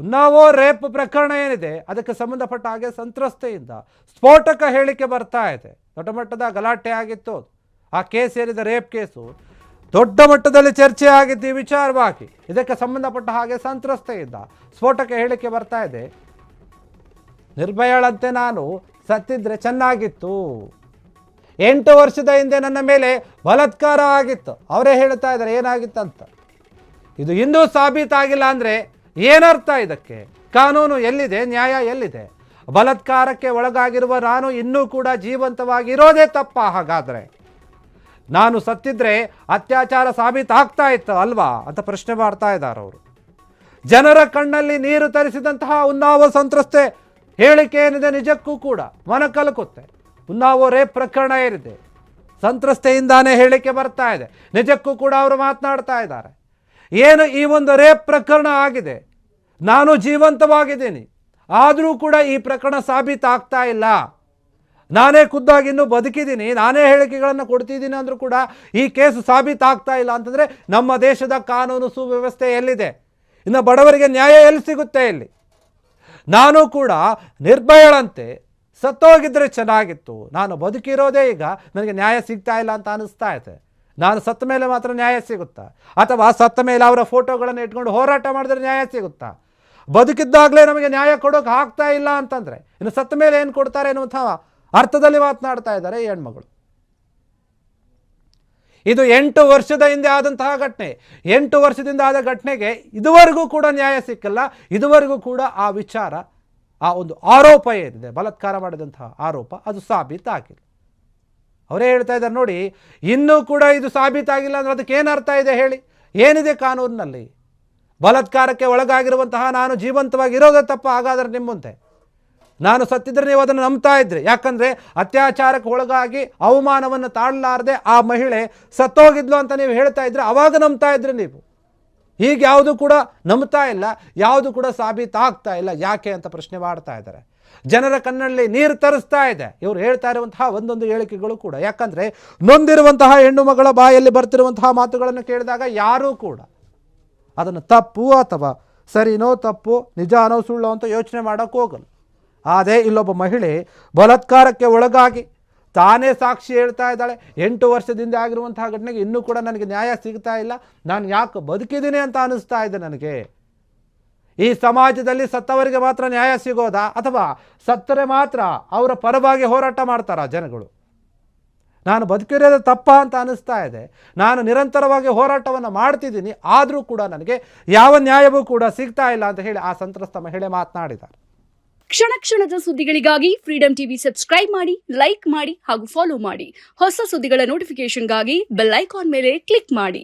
Unnao rape ಪ್ರಕರಣ ಏನಿದೆ, ಅದಕ್ಕೆ ಸಂಬಂಧಪಟ್ಟ ಹಾಗೆ ಸಂತ್ರಸ್ತೆಯಿಂದ ಸ್ಫೋಟಕ ಹೇಳಿಕೆ ಬರ್ತಾ ಇದೆ. ದೊಡ್ಡ ಮಟ್ಟದ ಗಲಾಟೆ ಆಗಿತ್ತು ಆ ಕೇಸ್ ಏನಿದೆ, ರೇಪ್ ಕೇಸು, ದೊಡ್ಡ ಮಟ್ಟದಲ್ಲಿ ಚರ್ಚೆ ಆಗಿದ್ದು ಈ ವಿಚಾರವಾಗಿ. ಇದಕ್ಕೆ ಸಂಬಂಧಪಟ್ಟ ಹಾಗೆ ಸಂತ್ರಸ್ತೆಯಿಂದ ಸ್ಫೋಟಕ ಹೇಳಿಕೆ ಬರ್ತಾ ಇದೆ. ನಿರ್ಭಯಳಂತೆ ನಾನು ಸತ್ತಿದ್ರೆ ಚೆನ್ನಾಗಿತ್ತು. ಎಂಟು ವರ್ಷದ ಹಿಂದೆ ನನ್ನ ಮೇಲೆ ಬಲತ್ಕಾರ ಆಗಿತ್ತು. ಅವರೇ ಹೇಳ್ತಾ ಇದ್ದಾರೆ, ಏನಾಗಿತ್ತಂತ. ಇದು ಇನ್ನೂ ಸಾಬೀತಾಗಿಲ್ಲ ಅಂದರೆ ಏನರ್ಥ ಇದಕ್ಕೆ? ಕಾನೂನು ಎಲ್ಲಿದೆ? ನ್ಯಾಯ ಎಲ್ಲಿದೆ? ಬಲತ್ಕಾರಕ್ಕೆ ಒಳಗಾಗಿರುವ ನಾನು ಇನ್ನೂ ಕೂಡ ಜೀವಂತವಾಗಿರೋದೇ ತಪ್ಪ ಹಾಗಾದರೆ? ನಾನು ಸತ್ತಿದ್ರೆ ಅತ್ಯಾಚಾರ ಸಾಬೀತಾಗ್ತಾ ಇತ್ತು ಅಲ್ವಾ? ಅಂತ ಪ್ರಶ್ನೆ ಮಾಡ್ತಾ ಇದ್ದಾರೆ ಅವರು. ಜನರ ಕಣ್ಣಲ್ಲಿ ನೀರು ತರಿಸಿದಂತಹ ಉನ್ನಾವ ಸಂತ್ರಸ್ತೆ ಹೇಳಿಕೆ ಏನಿದೆ ನಿಜಕ್ಕೂ ಕೂಡ ಮನ ಕಲಕುತ್ತೆ. ಉನ್ನಾವೋ ರೇಪ್ ಪ್ರಕರಣ ಏನಿದೆ? ಸಂತ್ರಸ್ತೆಯಿಂದಾನೇ ಹೇಳಿಕೆ ಬರ್ತಾ ಇದೆ. ನಿಜಕ್ಕೂ ಕೂಡ ಅವರು ಮಾತನಾಡ್ತಾ ಇದ್ದಾರೆ. ಏನು ಈ ಒಂದು ರೇಪ್ ಪ್ರಕರಣ ಆಗಿದೆ? ನಾನು ಜೀವಂತವಾಗಿದ್ದೀನಿ. ಆದರೂ ಕೂಡ ಈ ಪ್ರಕರಣ ಸಾಬೀತಾಗ್ತಾ ಇಲ್ಲ. ನಾನೇ ಖುದ್ದಾಗಿ ಇನ್ನೂ ಬದುಕಿದ್ದೀನಿ. ನಾನೇ ಹೇಳಿಕೆಗಳನ್ನು ಕೊಡ್ತಿದ್ದೀನಿ ಅಂದರೂ ಕೂಡ ಈ ಕೇಸು ಸಾಬೀತಾಗ್ತಾ ಇಲ್ಲ ಅಂತಂದರೆ ನಮ್ಮ ದೇಶದ ಕಾನೂನು ಸುವ್ಯವಸ್ಥೆ ಎಲ್ಲಿದೆ? ಇನ್ನು ಬಡವರಿಗೆ ನ್ಯಾಯ ಎಲ್ಲಿ ಸಿಗುತ್ತೆ ಇಲ್ಲಿ? ನಾನು ಕೂಡ ನಿರ್ಭಯಳಂತೆ ಸತ್ತೋಗಿದ್ದರೆ ಚೆನ್ನಾಗಿತ್ತು. ನಾನು ಬದುಕಿರೋದೇ ಈಗ ನನಗೆ ನ್ಯಾಯ ಸಿಗ್ತಾ ಇಲ್ಲ ಅಂತ ಅನಿಸ್ತಾ ಇದೆ. ನಾನು ಸತ್ತ ಮೇಲೆ ಮಾತ್ರ ನ್ಯಾಯ ಸಿಗುತ್ತಾ? ಅಥವಾ ಸತ್ತ ಮೇಲೆ ಅವರ ಫೋಟೋಗಳನ್ನು ಇಟ್ಕೊಂಡು ಹೋರಾಟ ಮಾಡಿದ್ರೆ ನ್ಯಾಯ ಸಿಗುತ್ತಾ? ಬದುಕಿದ್ದಾಗಲೇ ನಮಗೆ ನ್ಯಾಯ ಕೊಡೋಕೆ ಆಗ್ತಾ ಇಲ್ಲ ಅಂತಂದರೆ, ಇನ್ನು ಸತ್ತ ಮೇಲೆ ಏನು ಕೊಡ್ತಾರೆ ಅನ್ನುವಂಥ ಅರ್ಥದಲ್ಲಿ ಮಾತನಾಡ್ತಾ ಇದ್ದಾರೆ ಈ ಹೆಣ್ಮಗಳು. ಇದು ಎಂಟು ವರ್ಷದ ಹಿಂದೆ ಆದಂತಹ ಘಟನೆ. ಎಂಟು ವರ್ಷದಿಂದ ಆದ ಘಟನೆಗೆ ಇದುವರೆಗೂ ಕೂಡ ನ್ಯಾಯ ಸಿಕ್ಕಲ್ಲ. ಇದುವರೆಗೂ ಕೂಡ ಆ ವಿಚಾರ, ಆ ಒಂದು ಆರೋಪ ಏನಿದೆ, ಬಲತ್ಕಾರ ಮಾಡಿದಂತಹ ಆರೋಪ, ಅದು ಸಾಬೀತಾಗಿಲ್ಲ ಅವರೇ ಹೇಳ್ತಾ ಇದ್ದಾರೆ ನೋಡಿ, ಇನ್ನೂ ಕೂಡ ಇದು ಸಾಬೀತಾಗಿಲ್ಲ ಅಂದ್ರೆ ಅದಕ್ಕೆ ಏನು ಅರ್ಥ ಇದೆ ಹೇಳಿ? ಏನಿದೆ ಕಾನೂನಿನಲ್ಲಿ ಬಲಾತ್ಕಾರಕ್ಕೆ ಒಳಗಾಗಿರುವಂತಹ ನಾನು ಜೀವಂತವಾಗಿ ಇರೋದೇ ತಪ್ಪ, ಹಾಗಾದ್ರೆ ನಿಮ್ಮಂತೆ ನಾನು ಸತ್ತಿದ್ರೆ ನೀವು ಅದನ್ನು ನಂಬ್ತಾ ಇದ್ರಿ. ಯಾಕಂದರೆ ಅತ್ಯಾಚಾರಕ್ಕೆ ಒಳಗಾಗಿ ಅವಮಾನವನ್ನು ತಾಳಲಾರದೆ ಆ ಮಹಿಳೆ ಸತ್ತೋಗಿದ್ಲು ಅಂತ ನೀವು ಹೇಳ್ತಾ ಇದ್ರೆ ಅವಾಗ ನಂಬ್ತಾ ಇದ್ರಿ ನೀವು. ಈಗ ಯಾವುದು ಕೂಡ ನಂಬ್ತಾ ಇಲ್ಲ, ಯಾವುದು ಕೂಡ ಸಾಬೀತಾಗ್ತಾ ಇಲ್ಲ. ಯಾಕೆ ಅಂತ ಪ್ರಶ್ನೆ ಮಾಡ್ತಾ ಇದ್ದಾರೆ. ಜನರ ಕಣ್ಣಲ್ಲಿ ನೀರು ತರಿಸ್ತಾ ಇದೆ. ಇವರು ಹೇಳ್ತಾ ಇರುವಂತಹ ಒಂದೊಂದು ಹೇಳಿಕೆಗಳು ಕೂಡ. ಯಾಕಂದರೆ ನೊಂದಿರುವಂತಹ ಹೆಣ್ಣು ಮಗಳ ಬಾಯಲ್ಲಿ ಬರ್ತಿರುವಂತಹ ಮಾತುಗಳನ್ನು ಕೇಳಿದಾಗ ಯಾರೂ ಕೂಡ ಅದನ್ನು ತಪ್ಪು ಅಥವಾ ಸರಿನೋ ತಪ್ಪು, ನಿಜಾನೋ ಸುಳ್ಳು ಅಂತ ಯೋಚನೆ ಮಾಡೋಕ್ಕೆ ಹೋಗಲ್ಲ. ಆದರೆ ಇಲ್ಲೊಬ್ಬ ಮಹಿಳೆ ಬಲತ್ಕಾರಕ್ಕೆ ಒಳಗಾಗಿ ತಾನೇ ಸಾಕ್ಷಿ ಹೇಳ್ತಾ ಇದ್ದಾಳೆ. ಎಂಟು ವರ್ಷದಿಂದ ಆಗಿರುವಂತಹ ಘಟನೆಗೆ ಇನ್ನೂ ಕೂಡ ನನಗೆ ನ್ಯಾಯ ಸಿಗ್ತಾ ಇಲ್ಲ. ನಾನು ಯಾಕೆ ಬದುಕಿದ್ದೀನಿ ಅಂತ ಅನ್ನಿಸ್ತಾ ಇದೆ ನನಗೆ. ಈ ಸಮಾಜದಲ್ಲಿ ಸತ್ತವರಿಗೆ ಮಾತ್ರ ನ್ಯಾಯ ಸಿಗೋದಾ ಅಥವಾ ಸತ್ತರೆ ಮಾತ್ರ ಅವರ ಪರವಾಗಿ ಹೋರಾಟ ಮಾಡ್ತಾರಾ ಜನಗಳು? ನಾನು ಬದುಕಿರೋದು ತಪ್ಪ ಅಂತ ಅನ್ನಿಸ್ತಾ ಇದೆ. ನಾನು ನಿರಂತರವಾಗಿ ಹೋರಾಟವನ್ನು ಮಾಡ್ತಿದ್ದೀನಿ. ಆದರೂ ಕೂಡ ನನಗೆ ಯಾವ ನ್ಯಾಯವೂ ಕೂಡ ಸಿಗ್ತಾ ಇಲ್ಲ ಅಂತ ಹೇಳಿ ಆ ಸಂತ್ರಸ್ತ ಮಹಿಳೆ ಮಾತನಾಡಿದ್ದಾರೆ. ಕ್ಷಣ ಕ್ಷಣದ ಸುದ್ದಿಗಳಿಗಾಗಿ ಫ್ರೀಡಂ ಟಿವಿ ಸಬ್ಸ್ಕ್ರೈಬ್ ಮಾಡಿ ಲೈಕ್ ಮಾಡಿ ಹಾಗೂ ಫಾಲೋ ಮಾಡಿ. ಹೊಸ ಸುದ್ದಿಗಳ ನೋಟಿಫಿಕೇಶನ್ಗಾಗಿ ಬೆಲ್ ಐಕಾನ್ ಮೇಲೆ ಕ್ಲಿಕ್ ಮಾಡಿ.